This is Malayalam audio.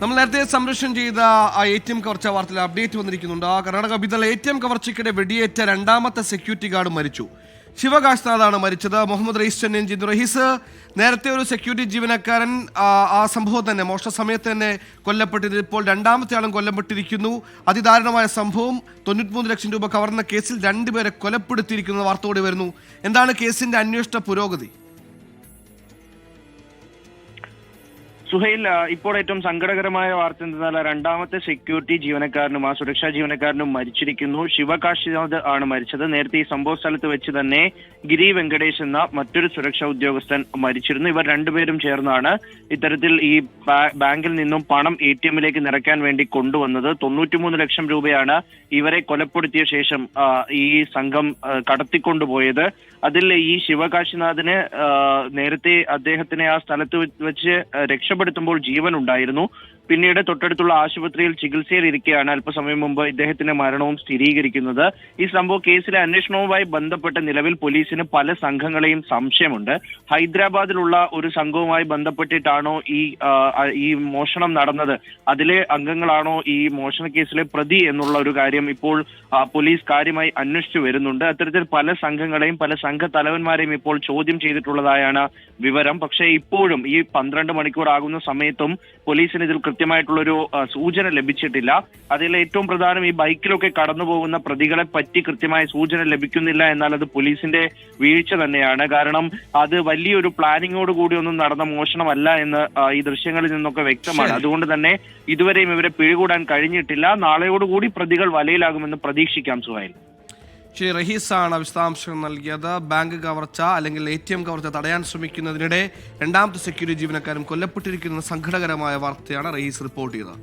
നമ്മൾ നേരത്തെ സംരക്ഷണം ചെയ്ത ആ എ ടി എം കവർച്ച വാർത്തയിൽ അപ്ഡേറ്റ് വന്നിരിക്കുന്നുണ്ട്. ആ Karnataka Bidar A T M കവർച്ചയ്ക്കിടെ വെടിയേറ്റ രണ്ടാമത്തെ സെക്യൂരിറ്റി ഗാർഡ് മരിച്ചു. ശിവകാശ്നാഥാണ് മരിച്ചത്. മുഹമ്മദ് റഹീസ് ചെന്നൈൻ ജിന്ദു റഹീസ് നേരത്തെ ഒരു സെക്യൂരിറ്റി ജീവനക്കാരൻ ആ സംഭവം തന്നെ മോഷണ സമയത്ത് തന്നെ കൊല്ലപ്പെട്ടിരുന്നു. ഇപ്പോൾ രണ്ടാമത്തെ ആളും കൊല്ലപ്പെട്ടിരിക്കുന്നു. അതിദാരുണമായ സംഭവം. തൊണ്ണൂറ്റിമൂന്ന് ലക്ഷം രൂപ കവർന്ന കേസിൽ രണ്ടുപേരെ കൊലപ്പെടുത്തിയിരിക്കുന്ന വാർത്തയോടെ വരുന്നു. എന്താണ് കേസിന്റെ അന്വേഷണ പുരോഗതി? സുഹൈൽ ഇപ്പോൾ ഏറ്റവും സങ്കടകരമായ വാർത്ത എന്തെന്നാൽ രണ്ടാമത്തെ സെക്യൂരിറ്റി ജീവനക്കാരനും ആ സുരക്ഷാ ജീവനക്കാരനും മരിച്ചിരിക്കുന്നു. ശിവകാശിനാഥ് ആണ് മരിച്ചത്. നേരത്തെ ഈ സംഭവ സ്ഥലത്ത് വെച്ച് തന്നെ ഗിരി വെങ്കടേഷ് എന്ന മറ്റൊരു സുരക്ഷാ ഉദ്യോഗസ്ഥൻ മരിച്ചിരുന്നു. ഇവർ രണ്ടുപേരും ചേർന്നാണ് ഇത്തരത്തിൽ ഈ ബാങ്കിൽ നിന്നും പണം എ ടി എമ്മിലേക്ക് നിറയ്ക്കാൻ വേണ്ടി കൊണ്ടുവന്നത്. തൊണ്ണൂറ്റിമൂന്ന് ലക്ഷം രൂപയാണ് ഇവരെ കൊലപ്പെടുത്തിയ ശേഷം ഈ സംഘം കടത്തിക്കൊണ്ടുപോയത്. അതിൽ ഈ ശിവകാശിനാഥിന് നേരത്തെ അദ്ദേഹത്തിനെ ആ സ്ഥലത്ത് വെച്ച് ആ, രക്ഷപ്പെടുത്തുമ്പോൾ ജീവൻ ഉണ്ടായിരുന്നു. പിന്നീട് തൊട്ടടുത്തുള്ള ആശുപത്രിയിൽ ചികിത്സയിൽ ഇരിക്കെയാണ് അല്പസമയം മുമ്പ് ഇദ്ദേഹത്തിന്റെ മരണവും സ്ഥിരീകരിക്കുന്നത്. ഈ സംഭവ കേസിലെ അന്വേഷണവുമായി ബന്ധപ്പെട്ട് നിലവിൽ പോലീസിന് പല സംഘങ്ങളെയും സംശയമുണ്ട്. ഹൈദരാബാദിലുള്ള ഒരു സംഘവുമായി ബന്ധപ്പെട്ടിട്ടാണോ ഈ ഈ മോഷണം നടന്നത്? അതിലെ അംഗങ്ങളാണോ ഈ മോഷണ കേസിലെ പ്രതി എന്നുള്ള ഒരു കാര്യം ഇപ്പോൾ പോലീസ് കാര്യമായി അന്വേഷിച്ചു വരുന്നുണ്ട്. അത്തരത്തിൽ പല സംഘങ്ങളെയും പല സംഘ തലവന്മാരെയും ഇപ്പോൾ ചോദ്യം ചെയ്തിട്ടുള്ളതായാണ് വിവരം. പക്ഷേ ഇപ്പോഴും ഈ പന്ത്രണ്ട് മണിക്കൂർ ആകുന്ന സമയത്തും പോലീസിന് ഇതിൽ കൃത്യമായിട്ടുള്ളൊരു സൂചന ലഭിച്ചിട്ടില്ല. അതിൽ ഏറ്റവും പ്രധാനം ഈ ബൈക്കിലൊക്കെ കടന്നു പോകുന്ന പ്രതികളെ പറ്റി കൃത്യമായ സൂചന ലഭിക്കുന്നില്ല എന്നാൽ അത് പോലീസിന്റെ വീഴ്ച തന്നെയാണ്. കാരണം അത് വലിയൊരു പ്ലാനിങ്ങോട് കൂടി ഒന്നും നടന്ന മോഷണമല്ല എന്ന് ഈ ദൃശ്യങ്ങളിൽ നിന്നൊക്കെ വ്യക്തമാണ്. അതുകൊണ്ട് തന്നെ ഇതുവരെയും ഇവരെ പിടികൂടാൻ കഴിഞ്ഞിട്ടില്ല. നാളെയോടുകൂടി പ്രതികൾ വലയിലാകുമെന്ന് പ്രതീക്ഷിക്കാം സുഹൈൽ. ശ്രീ റഹീസാണ് വിശദാംശങ്ങൾ നൽകിയത്. ബാങ്ക് കവർച്ച അല്ലെങ്കിൽ എ ടി എം കവർച്ച തടയാൻ ശ്രമിക്കുന്നതിനിടെ രണ്ടാമത്തെ സെക്യൂരിറ്റി ജീവനക്കാരും കൊല്ലപ്പെട്ടിരിക്കുന്ന സംഘടകരമായ വാർത്തയാണ് റഹീസ് റിപ്പോർട്ട് ചെയ്തത്.